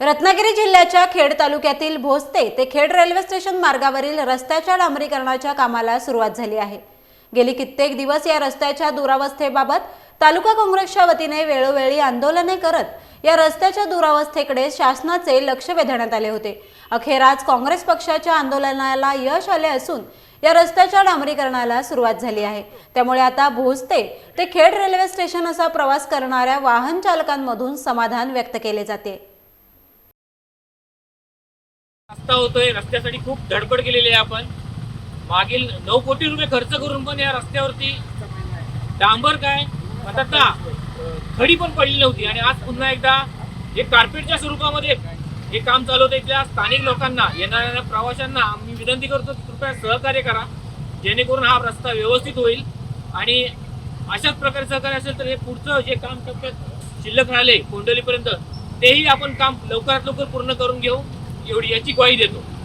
रत्नागिरी जिल्ह्याच्या खेड तालुक्यातील भोसते ते खेड रेल्वे स्टेशन मार्गावरील रस्त्याच्या डांबरीकरणाच्या कामाला सुरुवात झाली आहे. गेली कित्येक दिवस या रस्त्याच्या दुरावस्थेबाबत तालुका काँग्रेसच्या वतीने वेळोवेळी आंदोलने करत या रस्त्याच्या दुरावस्थेकडे शासनाचे लक्ष वेधण्यात आले होते. अखेर आज काँग्रेस पक्षाच्या आंदोलनाला यश आले असून या रस्त्याच्या डांबरीकरणाला सुरुवात झाली आहे. त्यामुळे आता भोसते ते खेड रेल्वे स्टेशन असा प्रवास करणाऱ्या वाहन चालकांमधून समाधान व्यक्त केले जाते. रस्ता होतोय रस्त्यासाठी खूप धडपड केलेली आहे आपण. मागील नऊ कोटी रुपये खर्च करून पण या रस्त्यावरती डांबर काय? आता खडी पण पडली नव्हती. आणि आज पुन्हा एकदा हे कार्पेटच्या स्वरूपामध्ये हे काम चालू होतं. इथल्या स्थानिक लोकांना येणाऱ्या प्रवाशांना आम्ही विनंती करतो कृपया सहकार्य करा जेणेकरून हा रस्ता व्यवस्थित होईल. आणि अशाच प्रकारे सहकार्य असेल तर हे पुढचं जे काम टप्प्यात शिल्लक राहिले कोंडलीपर्यंत तेही आपण काम लवकरात लवकर पूर्ण करून घेऊ. より焼き具合でと。